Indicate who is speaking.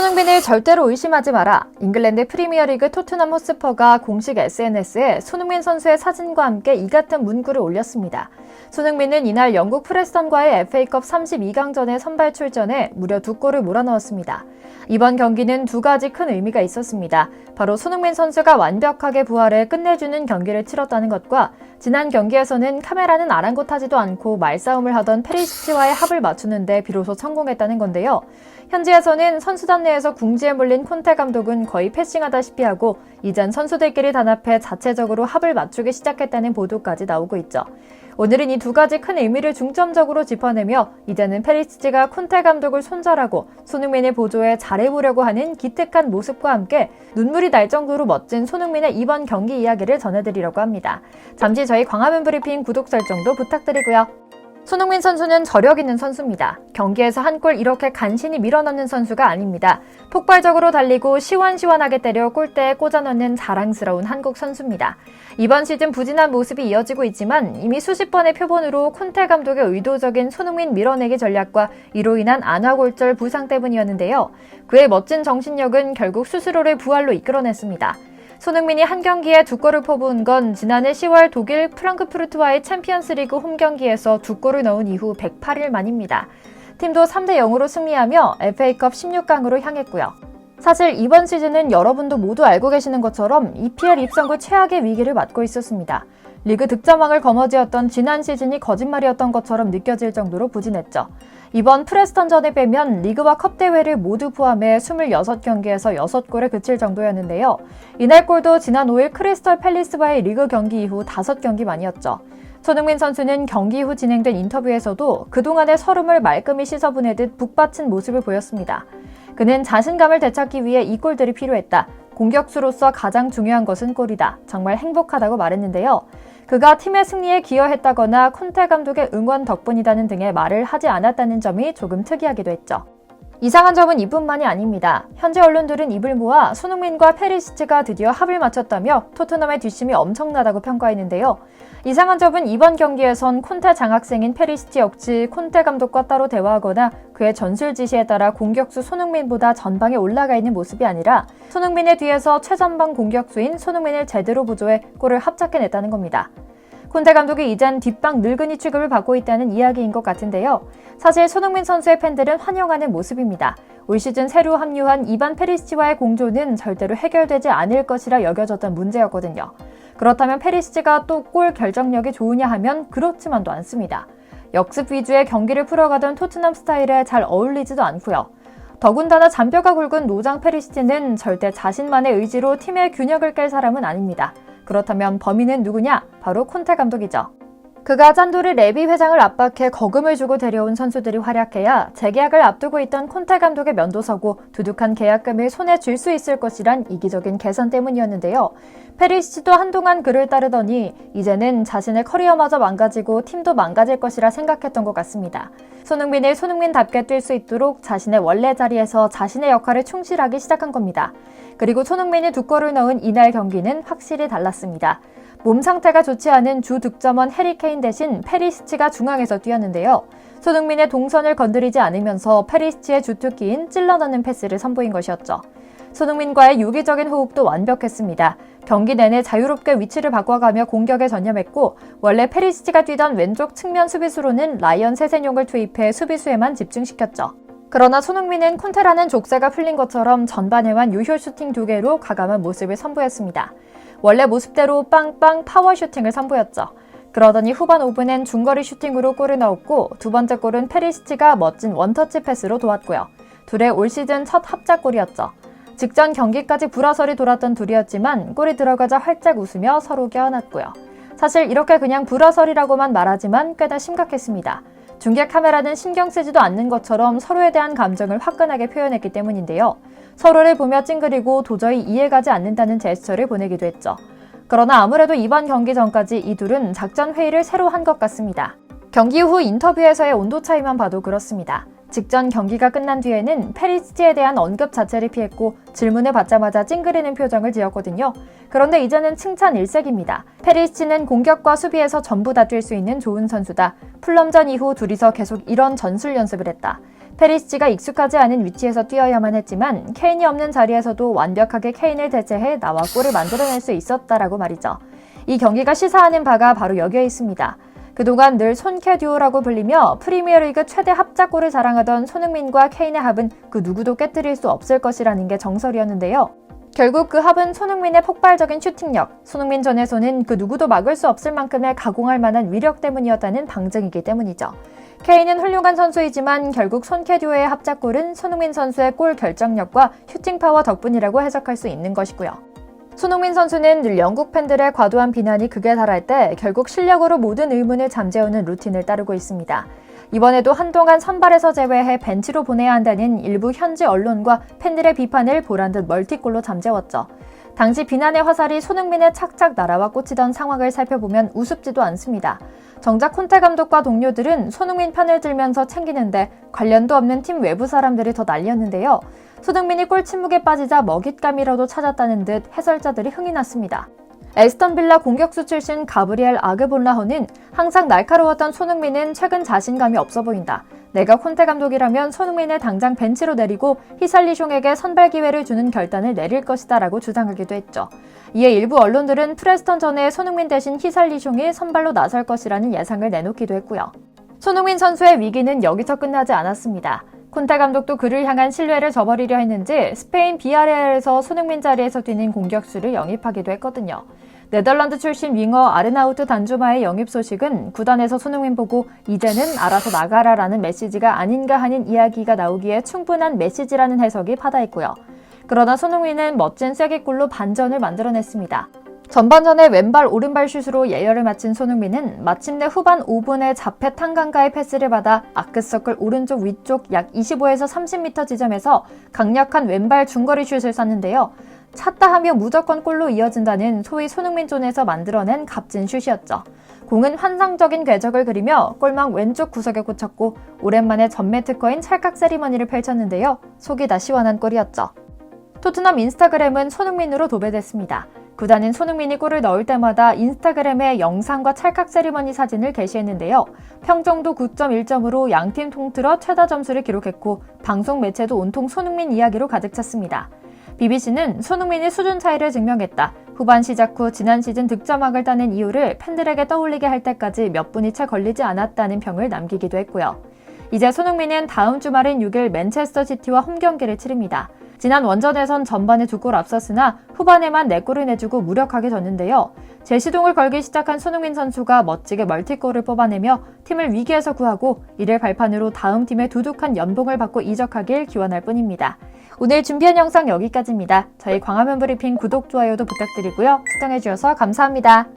Speaker 1: 손흥민을 절대로 의심하지 마라. 잉글랜드 프리미어리그 토트넘 호스퍼가 공식 SNS에 손흥민 선수의 사진과 함께 이 같은 문구를 올렸습니다. 손흥민은 이날 영국 프레스턴과의 FA컵 32강전에 선발 출전해 무려 두 골을 몰아넣었습니다. 이번 경기는 두 가지 큰 의미가 있었습니다. 바로 손흥민 선수가 완벽하게 부활해 끝내주는 경기를 치렀다는 것과 지난 경기에서는 카메라는 아랑곳하지도 않고 말싸움을 하던 페리시치와의 합을 맞추는데 비로소 성공했다는 건데요. 현지에서는 선수단 내에서 궁지에 몰린 콘테 감독은 거의 패싱하다시피 하고 이젠 선수들끼리 단합해 자체적으로 합을 맞추기 시작했다는 보도까지 나오고 있죠. 오늘은 이 두 가지 큰 의미를 중점적으로 짚어내며 이제는 페리시치가 콘테 감독을 손절하고 손흥민의 보조에 잘해보려고 하는 기특한 모습과 함께 눈물이 날 정도로 멋진 손흥민의 이번 경기 이야기를 전해드리려고 합니다. 잠시 저희 광화문 브리핑 구독 설정도 부탁드리고요. 손흥민 선수는 저력 있는 선수입니다. 경기에서 한 골 이렇게 간신히 밀어넣는 선수가 아닙니다. 폭발적으로 달리고 시원시원하게 때려 골대에 꽂아넣는 자랑스러운 한국 선수입니다. 이번 시즌 부진한 모습이 이어지고 있지만 이미 수십 번의 표본으로 콘테 감독의 의도적인 손흥민 밀어내기 전략과 이로 인한 안화골절 부상 때문이었는데요. 그의 멋진 정신력은 결국 스스로를 부활로 이끌어냈습니다. 손흥민이 한 경기에 두 골을 퍼부은 건 지난해 10월 독일 프랑크푸르트와의 챔피언스리그 홈 경기에서 두 골을 넣은 이후 108일 만입니다. 팀도 3대 0으로 승리하며 FA컵 16강으로 향했고요. 사실 이번 시즌은 여러분도 모두 알고 계시는 것처럼 EPL 입성구 최악의 위기를 맞고 있었습니다. 리그 득점왕을 거머쥐었던 지난 시즌이 거짓말이었던 것처럼 느껴질 정도로 부진했죠. 이번 프레스턴전에 빼면 리그와 컵 대회를 모두 포함해 26경기에서 6골에 그칠 정도였는데요. 이날 골도 지난 5일 크리스털 팰리스와의 리그 경기 이후 5경기 만이었죠. 손흥민 선수는 경기 후 진행된 인터뷰에서도 그동안의 서름을 말끔히 씻어보내듯 북받친 모습을 보였습니다. 그는 자신감을 되찾기 위해 이 골들이 필요했다. 공격수로서 가장 중요한 것은 골이다. 정말 행복하다고 말했는데요. 그가 팀의 승리에 기여했다거나 콘테 감독의 응원 덕분이다는 등의 말을 하지 않았다는 점이 조금 특이하기도 했죠. 이상한 점은 이뿐만이 아닙니다. 현재 언론들은 입을 모아 손흥민과 페리시치가 드디어 합을 맞췄다며 토트넘의 뒷심이 엄청나다고 평가했는데요. 이상한 점은 이번 경기에선 콘테 장학생인 페리시치 역시 콘테 감독과 따로 대화하거나 그의 전술 지시에 따라 공격수 손흥민보다 전방에 올라가 있는 모습이 아니라 손흥민의 뒤에서 최전방 공격수인 손흥민을 제대로 보조해 골을 합작해냈다는 겁니다. 콘테 감독이 이젠 뒷방 늙은이 취급을 받고 있다는 이야기인 것 같은데요. 사실 손흥민 선수의 팬들은 환영하는 모습입니다. 올 시즌 새로 합류한 이반 페리시치와의 공조는 절대로 해결되지 않을 것이라 여겨졌던 문제였거든요. 그렇다면 페리시치가 또 골 결정력이 좋으냐 하면 그렇지만도 않습니다. 역습 위주의 경기를 풀어가던 토트넘 스타일에 잘 어울리지도 않고요. 더군다나 잔뼈가 굵은 노장 페리시치는 절대 자신만의 의지로 팀의 균형을 깰 사람은 아닙니다. 그렇다면 범인은 누구냐? 바로 콘테 감독이죠. 그가 짠돌이 레비 회장을 압박해 거금을 주고 데려온 선수들이 활약해야 재계약을 앞두고 있던 콘테 감독의 면도 서고 두둑한 계약금을 손에 쥘 수 있을 것이란 이기적인 계산 때문이었는데요. 페리시치도 한동안 그를 따르더니 이제는 자신의 커리어마저 망가지고 팀도 망가질 것이라 생각했던 것 같습니다. 손흥민을 손흥민답게 뛸 수 있도록 자신의 원래 자리에서 자신의 역할을 충실하기 시작한 겁니다. 그리고 손흥민이 두 골을 넣은 이날 경기는 확실히 달랐습니다. 몸 상태가 좋지 않은 주 득점원 해리케인 대신 페리시치가 중앙에서 뛰었는데요. 손흥민의 동선을 건드리지 않으면서 페리시치의 주특기인 찔러넣는 패스를 선보인 것이었죠. 손흥민과의 유기적인 호흡도 완벽했습니다. 경기 내내 자유롭게 위치를 바꿔가며 공격에 전념했고 원래 페리시치가 뛰던 왼쪽 측면 수비수로는 라이언 세세뇽을 투입해 수비수에만 집중시켰죠. 그러나 손흥민은 콘테라는 족쇄가 풀린 것처럼 전반에만 유효 슈팅 두 개로 가감한 모습을 선보였습니다. 원래 모습대로 빵빵 파워 슈팅을 선보였죠. 그러더니 후반 5분엔 중거리 슈팅으로 골을 넣었고 두 번째 골은 페리시치가 멋진 원터치 패스로 도왔고요. 둘의 올 시즌 첫 합작골이었죠. 직전 경기까지 불화설이 돌았던 둘이었지만 골이 들어가자 활짝 웃으며 서로 껴안았고요. 사실 이렇게 그냥 불화설이라고만 말하지만 꽤나 심각했습니다. 중계 카메라는 신경 쓰지도 않는 것처럼 서로에 대한 감정을 화끈하게 표현했기 때문인데요. 서로를 보며 찡그리고 도저히 이해가지 않는다는 제스처를 보내기도 했죠. 그러나 아무래도 이번 경기 전까지 이 둘은 작전 회의를 새로 한 것 같습니다. 경기 후 인터뷰에서의 온도 차이만 봐도 그렇습니다. 직전 경기가 끝난 뒤에는 페리시치에 대한 언급 자체를 피했고 질문을 받자마자 찡그리는 표정을 지었거든요. 그런데 이제는 칭찬 일색입니다. 페리시치는 공격과 수비에서 전부 다 뛸 수 있는 좋은 선수다. 플럼전 이후 둘이서 계속 이런 전술 연습을 했다. 페리시치가 익숙하지 않은 위치에서 뛰어야만 했지만 케인이 없는 자리에서도 완벽하게 케인을 대체해 나와 골을 만들어낼 수 있었다라고 말이죠. 이 경기가 시사하는 바가 바로 여기에 있습니다. 그동안 늘 손캐 듀오라고 불리며 프리미어리그 최대 합작골을 자랑하던 손흥민과 케인의 합은 그 누구도 깨뜨릴 수 없을 것이라는 게 정설이었는데요. 결국 그 합은 손흥민의 폭발적인 슈팅력, 손흥민 전에서는 그 누구도 막을 수 없을 만큼의 가공할 만한 위력 때문이었다는 방증이기 때문이죠. 케인은 훌륭한 선수이지만 결국 손캐듀오의 합작골은 손흥민 선수의 골 결정력과 슈팅 파워 덕분이라고 해석할 수 있는 것이고요. 손흥민 선수는 늘 영국 팬들의 과도한 비난이 극에 달할 때 결국 실력으로 모든 의문을 잠재우는 루틴을 따르고 있습니다. 이번에도 한동안 선발에서 제외해 벤치로 보내야 한다는 일부 현지 언론과 팬들의 비판을 보란 듯 멀티골로 잠재웠죠. 당시 비난의 화살이 손흥민의 착착 날아와 꽂히던 상황을 살펴보면 우습지도 않습니다. 정작 콘테 감독과 동료들은 손흥민 편을 들면서 챙기는데 관련도 없는 팀 외부 사람들이 더 날렸는데요. 손흥민이 골 침묵에 빠지자 먹잇감이라도 찾았다는 듯 해설자들이 흥이 났습니다. 에스턴 빌라 공격수 출신 가브리엘 아그본라허는 항상 날카로웠던 손흥민은 최근 자신감이 없어 보인다. 내가 콘테 감독이라면 손흥민을 당장 벤치로 내리고 히살리숑에게 선발 기회를 주는 결단을 내릴 것이다 라고 주장하기도 했죠. 이에 일부 언론들은 프레스턴 전에 손흥민 대신 히살리숑이 선발로 나설 것이라는 예상을 내놓기도 했고요. 손흥민 선수의 위기는 여기서 끝나지 않았습니다. 콘테 감독도 그를 향한 신뢰를 저버리려 했는지 스페인 비아레알에서 손흥민 자리에서 뛰는 공격수를 영입하기도 했거든요. 네덜란드 출신 윙어 아르나우트 단주마의 영입 소식은 구단에서 손흥민 보고 이제는 알아서 나가라라는 메시지가 아닌가 하는 이야기가 나오기에 충분한 메시지라는 해석이 파다했고요. 그러나 손흥민은 멋진 쐐기골로 반전을 만들어냈습니다. 전반전에 왼발 오른발 슛으로 예열을 마친 손흥민은 마침내 후반 5분에 자페 탄강가의 패스를 받아 아크서클 오른쪽 위쪽 약 25에서 30m 지점에서 강력한 왼발 중거리 슛을 쐈는데요. 찼다 하며 무조건 골로 이어진다는 소위 손흥민 존에서 만들어낸 값진 슛이었죠. 공은 환상적인 궤적을 그리며 골망 왼쪽 구석에 꽂혔고 오랜만에 전매 특허인 찰칵 세리머니를 펼쳤는데요. 속이 다 시원한 골이었죠. 토트넘 인스타그램은 손흥민으로 도배됐습니다. 구단은 손흥민이 골을 넣을 때마다 인스타그램에 영상과 찰칵 세리머니 사진을 게시했는데요. 평정도 9.1점으로 양팀 통틀어 최다 점수를 기록했고 방송 매체도 온통 손흥민 이야기로 가득 찼습니다. BBC는 손흥민이 수준 차이를 증명했다. 후반 시작 후 지난 시즌 득점왕을 따낸 이유를 팬들에게 떠올리게 할 때까지 몇 분이 채 걸리지 않았다는 평을 남기기도 했고요. 이제 손흥민은 다음 주말인 6일 맨체스터 시티와 홈 경기를 치릅니다. 지난 원전에선 전반에 두 골 앞섰으나 후반에만 4골을 내주고 무력하게 졌는데요. 재시동을 걸기 시작한 손흥민 선수가 멋지게 멀티골을 뽑아내며 팀을 위기에서 구하고 이를 발판으로 다음 팀의 두둑한 연봉을 받고 이적하길 기원할 뿐입니다. 오늘 준비한 영상 여기까지입니다. 저희 광화문 브리핑 구독, 좋아요도 부탁드리고요. 시청해주셔서 감사합니다.